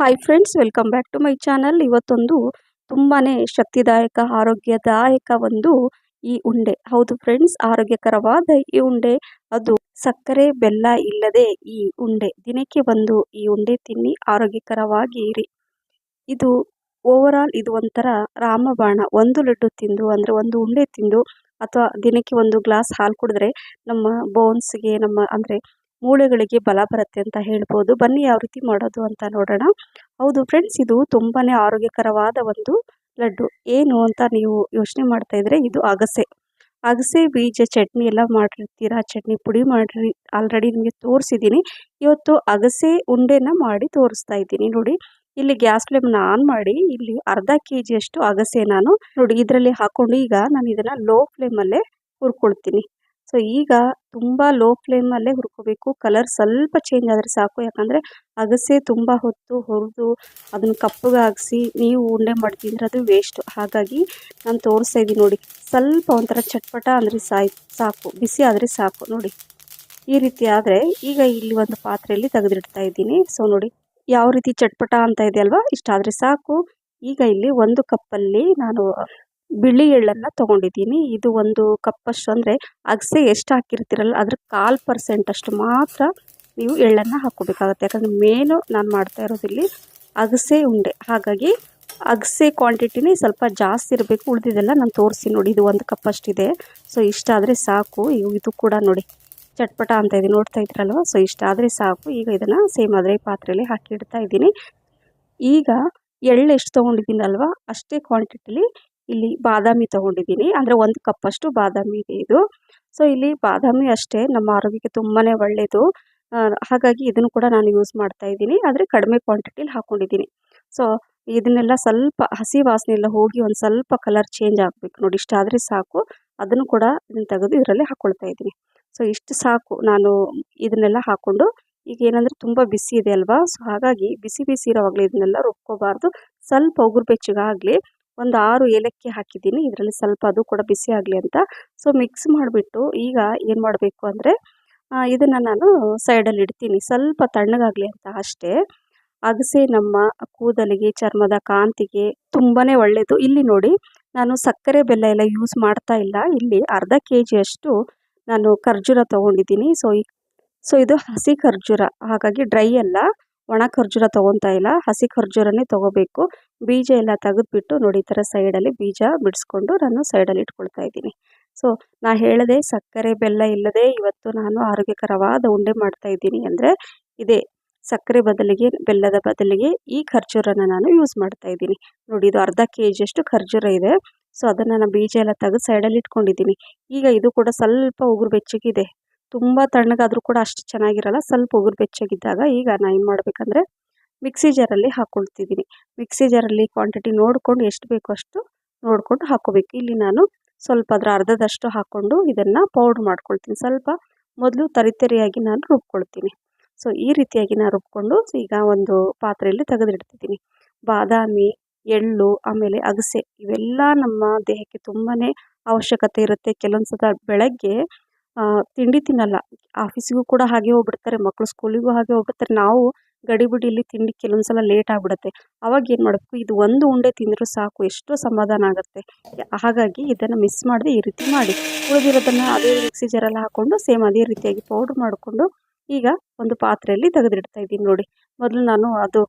Hi friends welcome back to my channel ಇವತ್ತೊಂದು ತುಂಬಾ ಶಕ್ತಿದಾಯಕ, ಆರೋಗ್ಯದಾಯಕ ಒಂದು ಈ ಉಂಡೆ. ಹೌದು ಫ್ರೆಂಡ್ಸ್ ಆರೋಗ್ಯಕರವಾದ ಈ ಉಂಡೆ. ಅದು ಸಕ್ಕರೆ, ಬೆಲ್ಲ ಇಲ್ಲದೆ ಈ ಉಂಡೆ. ದಿನಕ್ಕೆ ಒಂದು ಈ ಉಂಡೆ ತಿನ್ನಿ, ಆರೋಗ್ಯಕರವಾಗಿ ಇರಿ. ಇದು ಓವರ್ ಇದು ಒಂಥರ ರಾಮಬಾಣ. ಒಂದು ಲಡ್ಡು ತಿಂದು, ಅಂದರೆ ಒಂದು ಉಂಡೆ ತಿಂದು, ಅಥವಾ ದಿನಕ್ಕೆ ಒಂದು ಗ್ಲಾಸ್ ಹಾಲು ಕುಡಿದ್ರೆ ನಮ್ಮ ಬೋನ್ಸ್ಗೆ ನಮ್ಮ, ಅಂದರೆ ಮೂಳೆಗಳಿಗೆ ಬಲ ಬರುತ್ತೆ ಅಂತ ಹೇಳ್ಬೋದು. ಬನ್ನಿ ಯಾವ ರೀತಿ ಮಾಡೋದು ಅಂತ ನೋಡೋಣ. ಹೌದು ಫ್ರೆಂಡ್ಸ್ ಇದು ತುಂಬಾ ಆರೋಗ್ಯಕರವಾದ ಒಂದು ಲಡ್ಡು. ಏನು ಅಂತ ನೀವು ಯೋಚನೆ ಮಾಡ್ತಾ ಇದ್ರೆ ಇದು ಅಗಸೆ. ಅಗಸೆ, ಬೀಜ, ಚಟ್ನಿ ಎಲ್ಲ ಮಾಡಿರ್ತೀರಾ? ಚಟ್ನಿ ಪುಡಿ ಮಾಡಿರಿ ಆಲ್ರೆಡಿ ನಿಮಗೆ ತೋರಿಸಿದ್ದೀನಿ ಇವತ್ತು ಅಗಸೆ ಉಂಡೆನ ಮಾಡಿ ತೋರಿಸ್ತಾ ಇದ್ದೀನಿ ನೋಡಿ. ಇಲ್ಲಿ ಗ್ಯಾಸ್ ಫ್ಲೇಮ್ನ ಆನ್ ಮಾಡಿ, ಇಲ್ಲಿ ಅರ್ಧ ಕೆ ಜಿಯಷ್ಟು ಅಗಸೆ ನಾನು ನೋಡಿ ಇದರಲ್ಲಿ ಹಾಕ್ಕೊಂಡು ಈಗ ನಾನು ಇದನ್ನು ಲೋ ಫ್ಲೇಮಲ್ಲೇ ಹುರ್ಕೊಳ್ತೀನಿ. ಸೊ ಈಗ ತುಂಬ ಲೋ ಫ್ಲೇಮಲ್ಲೇ ಹುರ್ಕೋಬೇಕು. ಕಲರ್ ಸ್ವಲ್ಪ ಚೇಂಜ್ ಆದರೆ ಸಾಕು. ಯಾಕಂದರೆ ಅಗಸೆ ತುಂಬ ಹೊತ್ತು ಹುರಿದು ಅದನ್ನು ಕಪ್ಪಗಾಗಿಸಿ ನೀವು ಉಂಡೆ ಮಾಡ್ತಿದ್ರೆ ಅದು ವೇಸ್ಟ್ ಹಾಗಾಗಿ ನಾನು ತೋರಿಸ್ತಾ ಇದ್ದೀನಿ ನೋಡಿ. ಸ್ವಲ್ಪ ಒಂಥರ ಚಟ್ಪಟ ಅಂದರೆ ಸಾಯ್, ಸಾಕು. ಬಿಸಿ ಆದರೆ ಸಾಕು ನೋಡಿ. ಈ ರೀತಿ ಆದರೆ ಈಗ ಇಲ್ಲಿ ಒಂದು ಪಾತ್ರೆಯಲ್ಲಿ ತೆಗೆದಿಡ್ತಾ ಇದ್ದೀನಿ. ಸೊ ನೋಡಿ ಯಾವ ರೀತಿ ಚಟ್ಪಟ ಅಂತ ಇದೆ ಅಲ್ವಾ? ಇಷ್ಟಾದರೆ ಸಾಕು. ಈಗ ಇಲ್ಲಿ ಒಂದು ಕಪ್ಪಲ್ಲಿ ನಾನು ಬಿಳಿ ಎಳ್ಳನ್ನ ತೊಗೊಂಡಿದ್ದೀನಿ. ಇದು ಒಂದು ಕಪ್ಪಷ್ಟು ಅಂದರೆ ಅಗಸೆ ಎಷ್ಟು ಹಾಕಿರ್ತೀರಲ್ಲ ಅದ್ರ ಕಾಲು ಪರ್ಸೆಂಟ್ ಅಷ್ಟು ಮಾತ್ರ ನೀವು ಎಳ್ಳನ್ನು ಹಾಕ್ಕೋಬೇಕಾಗತ್ತೆ. ಯಾಕಂದರೆ ಮೇನು ನಾನು ಮಾಡ್ತಾ ಇರೋದಿಲ್ಲಿ ಅಗಸೆ ಉಂಡೆ. ಹಾಗಾಗಿ ಅಗಸೆ ಕ್ವಾಂಟಿಟಿನೇ ಸ್ವಲ್ಪ ಜಾಸ್ತಿ ಇರಬೇಕು. ಉಳಿದಿದೆಲ್ಲ ನಾನು ತೋರಿಸಿ ನೋಡಿ. ಇದು ಒಂದು ಕಪ್ಪಷ್ಟಿದೆ ಸೊ ಇಷ್ಟ ಆದರೆ ಸಾಕು. ಇದು ಕೂಡ ನೋಡಿ. ಚಟ್ಪಟ ಅಂತ ಇದೆ. ನೋಡ್ತಾ ಇದ್ರಲ್ವ ಸೊ ಇಷ್ಟ ಆದರೆ ಸಾಕು. ಈಗ ಇದನ್ನು ಸೇಮ್ ಅದೇ ಪಾತ್ರೆಯಲ್ಲಿ ಹಾಕಿ ಇಡ್ತಾ ಇದ್ದೀನಿ. ಈಗ ಎಳ್ಳು ಎಷ್ಟು ತೊಗೊಂಡಿದ್ದೀನಲ್ವ? ಅಷ್ಟೇ ಕ್ವಾಂಟಿಟಿಲಿ ಇಲ್ಲಿ ಬಾದಾಮಿ ತೊಗೊಂಡಿದ್ದೀನಿ. ಅಂದರೆ ಒಂದು ಕಪ್ಪಷ್ಟು ಬಾದಾಮಿ ಇದೆ ಇದು. ಸೊ ಇಲ್ಲಿ ಬಾದಾಮಿ ಅಷ್ಟೇ. ನಮ್ಮ ಆರೋಗ್ಯಕ್ಕೆ ತುಂಬಾ ಒಳ್ಳೆಯದು ಹಾಗಾಗಿ ಇದನ್ನು ಕೂಡ ನಾನು ಯೂಸ್ ಮಾಡ್ತಾ ಇದ್ದೀನಿ. ಆದರೆ ಕಡಿಮೆ ಕ್ವಾಂಟಿಟಿಲಿ ಹಾಕ್ಕೊಂಡಿದ್ದೀನಿ ಸೊ ಇದನ್ನೆಲ್ಲ ಸ್ವಲ್ಪ ಹಸಿ ವಾಸನೆ ಎಲ್ಲ ಹೋಗಿ ಒಂದು ಸ್ವಲ್ಪ ಕಲರ್ ಚೇಂಜ್ ಆಗಬೇಕು ನೋಡಿ. ಇಷ್ಟ ಆದರೆ ಸಾಕು. ಅದನ್ನು ಕೂಡ ಇದನ್ನು ತೆಗೆದು ಇದರಲ್ಲೇ ಹಾಕ್ಕೊಳ್ತಾ ಇದ್ದೀನಿ. ಸೊ ಇಷ್ಟು ಸಾಕು. ನಾನು ಇದನ್ನೆಲ್ಲ ಹಾಕ್ಕೊಂಡು ಈಗ ಏನಂದರೆ ತುಂಬ ಬಿಸಿ ಇದೆ ಅಲ್ವಾ? ಸೊ ಹಾಗಾಗಿ ಬಿಸಿ ಬಿಸಿ ಇರೋವಾಗಲೇ ಇದನ್ನೆಲ್ಲ ರುಬ್ಕೋಬಾರ್ದು. ಸ್ವಲ್ಪ ಉಗುರು ಬೆಚ್ಚಗಾಗಲಿ. ಒಂದು ಆರು ಏಲಕ್ಕಿ ಹಾಕಿದ್ದೀನಿ. ಇದರಲ್ಲಿ ಸ್ವಲ್ಪ ಅದು ಕೂಡ ಬಿಸಿ ಆಗಲಿ ಅಂತ. ಸೊ ಮಿಕ್ಸ್ ಮಾಡಿಬಿಟ್ಟು ಈಗ ಏನು ಮಾಡಬೇಕು ಅಂದರೆ ಇದನ್ನು ನಾನು ಸೈಡಲ್ಲಿ ಇಡ್ತೀನಿ. ಸ್ವಲ್ಪ ತಣ್ಣಗಾಗಲಿ ಅಂತ ಅಷ್ಟೇ. ಅಗಸೆ, ನಮ್ಮ ಕೂದಲಿಗೆ, ಚರ್ಮದ ಕಾಂತಿಗೆ ತುಂಬಾ ಒಳ್ಳೆಯದು ಇಲ್ಲಿ ನೋಡಿ, ನಾನು ಸಕ್ಕರೆ ಬೆಲ್ಲ ಎಲ್ಲ ಯೂಸ್ ಮಾಡ್ತಾ ಇಲ್ಲ. ಇಲ್ಲಿ ಅರ್ಧ ಕೆ ಜಿಯಷ್ಟು ನಾನು ಖರ್ಜೂರ ತೊಗೊಂಡಿದ್ದೀನಿ. ಸೊ ಈ ಸೊ ಇದು ಹಸಿ ಖರ್ಜೂರ. ಹಾಗಾಗಿ ಡ್ರೈ ಅಲ್ಲ. ಒಣ ಖರ್ಜೂರ ತೊಗೊತಾ ಇಲ್ಲ. ಹಸಿ ಖರ್ಜೂರನೇ ತೊಗೋಬೇಕು. ಬೀಜ ಎಲ್ಲ ತೆಗೆದ್ಬಿಟ್ಟು ನೋಡಿ ಈ ಥರ ಸೈಡಲ್ಲಿ ಬೀಜ ಬಿಡಿಸ್ಕೊಂಡು ನಾನು ಸೈಡಲ್ಲಿ ಇಟ್ಕೊಳ್ತಾ ಇದ್ದೀನಿ. ಸೊ ನಾ ಹೇಳಿದೆ ಸಕ್ಕರೆ ಬೆಲ್ಲ ಇಲ್ಲದೆ ಇವತ್ತು ನಾನು ಆರೋಗ್ಯಕರವಾದ ಉಂಡೆ ಮಾಡ್ತಾ ಇದ್ದೀನಿ ಅಂದರೆ ಇದೇ ಸಕ್ಕರೆ ಬದಲಿಗೆ, ಬೆಲ್ಲದ ಬದಲಿಗೆ ಈ ಖರ್ಜೂರನ ನಾನು ಯೂಸ್ ಮಾಡ್ತಾ ಇದ್ದೀನಿ. ನೋಡಿ ಇದು ಅರ್ಧ ಕೆ ಜಿಯಷ್ಟು ಖರ್ಜೂರ ಇದೆ. ಸೊ ಅದನ್ನು ನಾನು ಬೀಜ ಎಲ್ಲ ತೆಗೆದು ಸೈಡಲ್ಲಿ ಇಟ್ಕೊಂಡಿದ್ದೀನಿ. ಈಗ ಇದು ಕೂಡ ಸ್ವಲ್ಪ ಉಗುರು ಬೆಚ್ಚಗಿದೆ ತುಂಬ ತಣ್ಣಗಾದರೂ ಕೂಡ ಅಷ್ಟು ಚೆನ್ನಾಗಿರಲ್ಲ. ಸ್ವಲ್ಪ ಉಗುರು ಬೆಚ್ಚಗಿದ್ದಾಗ ಈಗ ನಾನು ಏನು ಮಾಡಬೇಕಂದ್ರೆ ಮಿಕ್ಸಿ ಜಾರಲ್ಲಿ ಹಾಕ್ಕೊಳ್ತಿದ್ದೀನಿ ಮಿಕ್ಸಿ ಜಾರಲ್ಲಿ ಕ್ವಾಂಟಿಟಿ ನೋಡಿಕೊಂಡು ಎಷ್ಟು ಬೇಕೋ ಅಷ್ಟು ನೋಡಿಕೊಂಡು ಹಾಕ್ಕೋಬೇಕು ಇಲ್ಲಿ ನಾನು ಸ್ವಲ್ಪ ಅದರ ಅರ್ಧದಷ್ಟು ಹಾಕ್ಕೊಂಡು ಇದನ್ನು ಪೌಡ್ರ್ ಮಾಡ್ಕೊಳ್ತೀನಿ. ಸ್ವಲ್ಪ ಮೊದಲು ತರಿತರಿಯಾಗಿ ನಾನು ರುಬ್ಕೊಳ್ತೀನಿ. ಸೊ ಈ ರೀತಿಯಾಗಿ ನಾನು ರುಬ್ಕೊಂಡು ಈಗ ಒಂದು ಪಾತ್ರೆಯಲ್ಲಿ ತೆಗೆದಿಡ್ತಿದ್ದೀನಿ. ಬಾದಾಮಿ, ಎಳ್ಳು, ಆಮೇಲೆ ಅಗಸೆ ಇವೆಲ್ಲ ನಮ್ಮ ದೇಹಕ್ಕೆ ತುಂಬಾ ಅವಶ್ಯಕತೆ ಇರುತ್ತೆ. ಕೆಲವೊಂದು ಸಲ ಬೆಳಗ್ಗೆ ತಿಂಡಿ ತಿನ್ನಲ್ಲ. ಆಫೀಸಿಗೂ ಕೂಡ ಹಾಗೆ ಹೋಗ್ಬಿಡ್ತಾರೆ ಮಕ್ಕಳು ಸ್ಕೂಲಿಗೂ ಹಾಗೆ ಹೋಗ್ಬಿಡ್ತಾರೆ. ನಾವು ಗಡಿಬಿಡಿಲಿ ತಿಂಡಿ ಕೆಲವೊಂದು ಸಲ ಲೇಟ್ ಆಗಿಬಿಡುತ್ತೆ. ಅವಾಗ ಏನು ಮಾಡಬೇಕು? ಇದು ಒಂದು ಉಂಡೆ ತಿಂದರೂ ಸಾಕು, ಎಷ್ಟೋ ಸಮಾಧಾನ ಆಗುತ್ತೆ. ಹಾಗಾಗಿ ಇದನ್ನು ಮಿಸ್ ಮಾಡದೆ ಈ ರೀತಿ ಮಾಡಿ. ಉಳಿದಿರೋದನ್ನು ಅದೇ ಮಿಕ್ಸಿ ಜಾರಲ್ಲಿ ಹಾಕ್ಕೊಂಡು ಸೇಮ್ ಅದೇ ರೀತಿಯಾಗಿ ಪೌಡ್ರ್ ಮಾಡಿಕೊಂಡು ಈಗ ಒಂದು ಪಾತ್ರೆಯಲ್ಲಿ ತೆಗೆದಿಡ್ತಾ ಇದ್ದೀನಿ ನೋಡಿ. ಮೊದಲು ನಾನು ಅದು,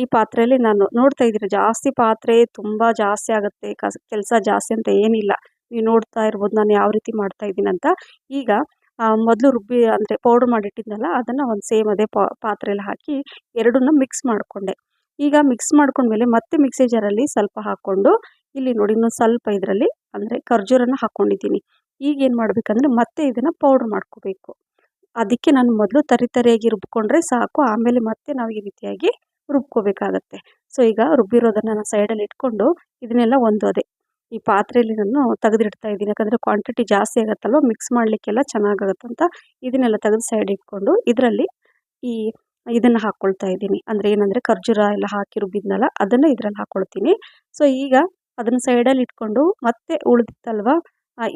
ಈ ಪಾತ್ರೆಯಲ್ಲಿ ನಾನು ನೋಡ್ತಾ ಇದ್ದೀನಿ, ಜಾಸ್ತಿ ಪಾತ್ರೆ ತುಂಬ ಜಾಸ್ತಿ ಆಗುತ್ತೆ ಕೆಲಸ ಜಾಸ್ತಿ ಅಂತ ಏನಿಲ್ಲ. ನೀವು ನೋಡ್ತಾ ಇರ್ಬೋದು, ನಾನು ಯಾವ ರೀತಿ ಮಾಡ್ತಾ ಇದ್ದೀನಿ ಅಂತ. ಈಗ ಮೊದಲು ರುಬ್ಬಿ ಅಂದರೆ ಪೌಡ್ರ್ ಮಾಡಿಟ್ಟಿದ್ನಲ್ಲ, ಅದನ್ನು ಒಂದು ಸೇಮ್ ಅದೇ ಪಾತ್ರೆಯಲ್ಲಿ ಹಾಕಿ ಎರಡನ್ನೂ ಮಿಕ್ಸ್ ಮಾಡಿಕೊಂಡೆ. ಈಗ ಮಿಕ್ಸ್ ಮಾಡ್ಕೊಂಡ್ಮೇಲೆ ಮತ್ತೆ ಮಿಕ್ಸಿ ಜಾರಲ್ಲಿ ಸ್ವಲ್ಪ ಹಾಕ್ಕೊಂಡು, ಇಲ್ಲಿ ನೋಡಿ ಇನ್ನೊಂದು ಸ್ವಲ್ಪ ಇದರಲ್ಲಿ ಅಂದರೆ ಖರ್ಜೂರನ ಹಾಕ್ಕೊಂಡಿದ್ದೀನಿ ಈಗ ಏನು ಮಾಡಬೇಕಂದ್ರೆ ಮತ್ತೆ ಇದನ್ನು ಪೌಡ್ರ್ ಮಾಡ್ಕೋಬೇಕು. ಅದಕ್ಕೆ ನಾನು ಮೊದಲು ತರಿ ತರಿಯಾಗಿ ರುಬ್ಕೊಂಡ್ರೆ ಸಾಕು, ಆಮೇಲೆ ಮತ್ತೆ ನಾವು ಈ ರೀತಿಯಾಗಿ ರುಬ್ಕೋಬೇಕಾಗತ್ತೆ. ಸೊ ಈಗ ರುಬ್ಬಿರೋದನ್ನು ನಾನು ಸೈಡಲ್ಲಿ ಇಟ್ಕೊಂಡು, ಇದನ್ನೆಲ್ಲ ಒಂದು ಅದೇ ಈ ಪಾತ್ರೆಯಲ್ಲಿ ನಾನು ತೆಗೆದಿಡ್ತಾ ಇದ್ದೀನಿ. ಯಾಕಂದರೆ ಕ್ವಾಂಟಿಟಿ ಜಾಸ್ತಿ ಆಗುತ್ತಲ್ವ? ಮಿಕ್ಸ್ ಮಾಡಲಿಕ್ಕೆಲ್ಲ ಅಂತ ಇದನ್ನೆಲ್ಲ ತೆಗೆದು ಸೈಡ್ ಇಟ್ಕೊಂಡು ಇದರಲ್ಲಿ ಈ ಇದನ್ನು ಹಾಕ್ಕೊಳ್ತಾ ಇದ್ದೀನಿ. ಅಂದರೆ ಏನಂದರೆ ಖರ್ಜೂರ ಎಲ್ಲ ಹಾಕಿ ರುಬ್ಬಿದ್ನಲ್ಲ ಅದನ್ನು ಇದರಲ್ಲಿ ಹಾಕ್ಕೊಳ್ತೀನಿ ಸೊ ಈಗ ಅದನ್ನು ಸೈಡಲ್ಲಿ ಇಟ್ಕೊಂಡು ಮತ್ತೆ ಉಳಿದಿತ್ತಲ್ವ?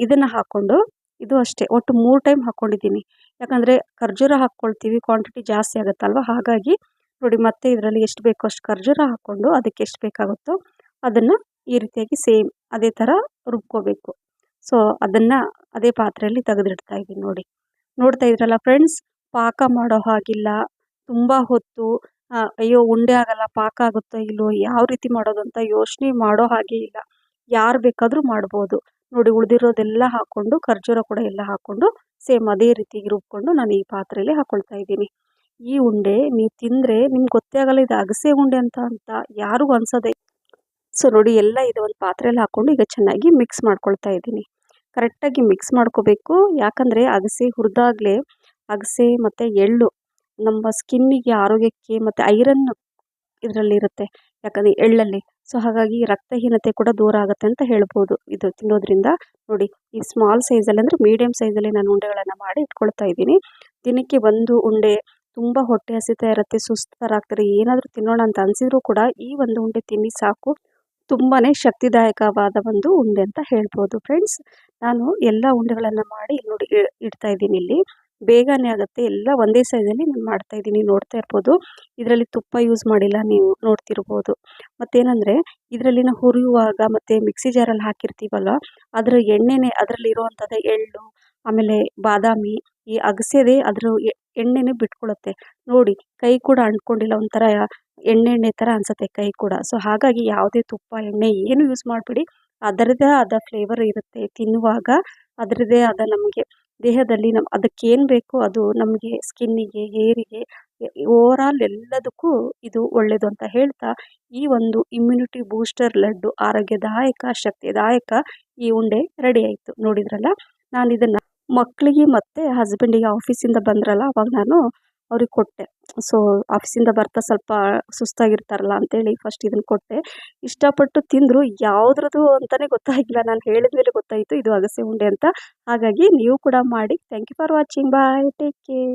ಇದನ್ನು ಹಾಕ್ಕೊಂಡು ಇದು ಅಷ್ಟೇ. ಒಟ್ಟು ಮೂರು ಟೈಮ್ ಹಾಕ್ಕೊಂಡಿದ್ದೀನಿ ಯಾಕಂದರೆ ಖರ್ಜೂರ ಹಾಕ್ಕೊಳ್ತೀವಿ ಕ್ವಾಂಟಿಟಿ ಜಾಸ್ತಿ ಆಗುತ್ತಲ್ವ? ಹಾಗಾಗಿ ನೋಡಿ, ಮತ್ತೆ ಇದರಲ್ಲಿ ಎಷ್ಟು ಬೇಕೋ ಅಷ್ಟು ಖರ್ಜೂರ ಹಾಕ್ಕೊಂಡು ಅದಕ್ಕೆ ಎಷ್ಟು ಬೇಕಾಗುತ್ತೋ ಅದನ್ನು ಈ ರೀತಿಯಾಗಿ ಸೇಮ್ ಅದೇ ಥರ ರುಬ್ಕೋಬೇಕು. ಸೊ ಅದನ್ನು ಅದೇ ಪಾತ್ರೆಯಲ್ಲಿ ತೆಗೆದಿಡ್ತಾ ಇದ್ದೀನಿ ನೋಡಿ. ನೋಡ್ತಾ ಇದ್ರಲ್ಲ ಫ್ರೆಂಡ್ಸ್ ಪಾಕ ಮಾಡೋ ಹಾಗಿಲ್ಲ. ತುಂಬ ಹೊತ್ತು ಅಯ್ಯೋ, ಉಂಡೆ ಆಗಲ್ಲ, ಪಾಕ ಆಗುತ್ತೋ ಇಲ್ಲೋ ಯಾವ ರೀತಿ ಮಾಡೋದು ಅಂತ ಯೋಚನೆ ಮಾಡೋ ಹಾಗೆ ಇಲ್ಲ. ಯಾರು ಬೇಕಾದರೂ ಮಾಡ್ಬೋದು. ನೋಡಿ, ಉಳಿದಿರೋದೆಲ್ಲ ಹಾಕ್ಕೊಂಡು ಖರ್ಜೂರ ಕೂಡ ಎಲ್ಲ ಹಾಕ್ಕೊಂಡು ಸೇಮ್ ಅದೇ ರೀತಿ ರುಬ್ಕೊಂಡು ನಾನು ಈ ಪಾತ್ರೆಯಲ್ಲಿ ಹಾಕ್ಕೊಳ್ತಾ ಇದ್ದೀನಿ. ಈ ಉಂಡೆ ನೀವು ತಿಂದರೆ ನಿಮ್ಗೆ ಗೊತ್ತೇ ಆಗಲ್ಲ, ಇದು ಅಗಸೆ ಉಂಡೆ ಅಂತ ಅಂತ ಯಾರಿಗೂ ಅನ್ಸೋದೆ. ಸೊ ನೋಡಿ ಎಲ್ಲ ಇದು ಒಂದು ಪಾತ್ರೆಯಲ್ಲಿ ಹಾಕ್ಕೊಂಡು ಈಗ ಚೆನ್ನಾಗಿ ಮಿಕ್ಸ್ ಮಾಡ್ಕೊಳ್ತಾ ಇದ್ದೀನಿ. ಕರೆಕ್ಟಾಗಿ ಮಿಕ್ಸ್ ಮಾಡ್ಕೋಬೇಕು. ಯಾಕಂದರೆ ಅಗಸೆ ಹುರಿದಾಗಲೇ ಅಗಸೆ ಮತ್ತು ಎಳ್ಳು ನಮ್ಮ ಸ್ಕಿನ್ನಿಗೆ ಆರೋಗ್ಯಕ್ಕೆ ಮತ್ತು ಐರನ್ ಇದರಲ್ಲಿರುತ್ತೆ ಯಾಕಂದರೆ ಎಳ್ಳಲ್ಲಿ. ಸೊ ಹಾಗಾಗಿ ರಕ್ತಹೀನತೆ ಕೂಡ ದೂರ ಆಗುತ್ತೆ ಅಂತ ಹೇಳ್ಬೋದು ಇದು ತಿನ್ನೋದ್ರಿಂದ. ನೋಡಿ ಈ ಸ್ಮಾಲ್ ಸೈಜಲ್ಲಿ ಅಂದರೆ ಮೀಡಿಯಮ್ ಸೈಜಲ್ಲಿ ನಾನು ಉಂಡೆಗಳನ್ನು ಮಾಡಿ ಇಟ್ಕೊಳ್ತಾ ಇದ್ದೀನಿ. ದಿನಕ್ಕೆ ಒಂದು ಉಂಡೆ ತುಂಬ ಹೊಟ್ಟೆ ಹಸಿತಾ ಇರುತ್ತೆ ಸುಸ್ತು ಏನಾದರೂ ತಿನ್ನೋಣ ಅಂತ ಅನಿಸಿದ್ರು ಕೂಡ ಈ ಒಂದು ಉಂಡೆ ತಿನ್ನಿ ಸಾಕು. ತುಂಬಾ ಶಕ್ತಿದಾಯಕವಾದ ಒಂದು ಉಂಡೆ ಅಂತ ಹೇಳ್ಬೋದು ಫ್ರೆಂಡ್ಸ್ ನಾನು ಎಲ್ಲ ಉಂಡೆಗಳನ್ನು ಮಾಡಿ ನೋಡಿ ಇಡ್ತಾ ಇದ್ದೀನಿ ಇಲ್ಲಿ. ಬೇಗನೆ ಆಗುತ್ತೆ. ಎಲ್ಲ ಒಂದೇ ಸೈಜಲ್ಲಿ ನಾನು ಮಾಡ್ತಾ ಇದ್ದೀನಿ. ನೋಡ್ತಾ ಇರ್ಬೋದು. ಇದರಲ್ಲಿ ತುಪ್ಪ ಯೂಸ್ ಮಾಡಿಲ್ಲ ನೀವು ನೋಡ್ತಿರ್ಬೋದು. ಮತ್ತೇನಂದರೆ ಇದರಲ್ಲಿ ನಾವು ಹುರಿಯುವಾಗ ಮತ್ತು ಮಿಕ್ಸಿ ಜಾರಲ್ಲಿ ಹಾಕಿರ್ತೀವಲ್ಲ, ಅದರ ಎಣ್ಣೆನೇ ಅದರಲ್ಲಿ ಇರುವಂಥದ್ದು ಎಳ್ಳು, ಆಮೇಲೆ ಬಾದಾಮಿ ಈ ಅಗಸೆದೇ ಅದ್ರ ಎಣ್ಣೆನೇ ಬಿಟ್ಕೊಳ್ಳುತ್ತೆ ನೋಡಿ, ಕೈ ಕೂಡ ಅಂಟ್ಕೊಂಡಿಲ್ಲ, ಒಂಥರ ಎಣ್ಣೆ ಎಣ್ಣೆ ಥರ ಅನಿಸುತ್ತೆ ಕೈ ಕೂಡ. ಸೊ ಹಾಗಾಗಿ ಯಾವುದೇ ತುಪ್ಪ, ಎಣ್ಣೆ ಏನು ಯೂಸ್ ಮಾಡಬೇಡಿ. ಅದರದೇ ಆದ ಫ್ಲೇವರ್ ಇರುತ್ತೆ ತಿನ್ನುವಾಗ. ಅದರದೇ ಆದ ನಮಗೆ ದೇಹದಲ್ಲಿ ನಮ್ಮ ಅದಕ್ಕೇನು ಬೇಕೋ ಅದು ನಮಗೆ ಸ್ಕಿನ್ನಿಗೆ ಹೇರಿಗೆ ಓವರಾಲ್ ಎಲ್ಲದಕ್ಕೂ ಇದು ಒಳ್ಳೆಯದು ಅಂತ ಹೇಳ್ತಾ, ಈ ಒಂದು ಇಮ್ಯುನಿಟಿ ಬೂಸ್ಟರ್ ಲಡ್ಡು ಆರೋಗ್ಯದಾಯಕ, ಶಕ್ತಿದಾಯಕ ಈ ಉಂಡೆ ರೆಡಿ ಆಯಿತು. ನೋಡಿದ್ರಲ್ಲ? ನಾನು ಇದನ್ನು ಮಕ್ಕಳಿಗೆ ಮತ್ತು ಹಸ್ಬೆಂಡಿಗೆ ಆಫೀಸಿಂದ ಬಂದ್ರಲ್ಲ, ಅವಾಗ ನಾನು ಅವ್ರಿಗೆ ಕೊಟ್ಟೆ. ಸೊ ಆಫೀಸಿಂದ ಬರ್ತಾ ಸ್ವಲ್ಪ ಸುಸ್ತಾಗಿರ್ತಾರಲ್ಲ ಅಂತೇಳಿ ಫಸ್ಟ್ ಇದನ್ನು ಕೊಟ್ಟೆ. ಇಷ್ಟಪಟ್ಟು ತಿಂದರು. ಯಾವುದ್ರದ್ದು ಅಂತಲೇ ಗೊತ್ತಾಗಿಲ್ಲ. ನಾನು ಹೇಳಿದ ಮೇಲೆ ಗೊತ್ತಾಯಿತು. ಇದು ಅಗಸೆ ಉಂಡೆ ಅಂತ. ಹಾಗಾಗಿ ನೀವು ಕೂಡ ಮಾಡಿ. Thank you for watching bye take care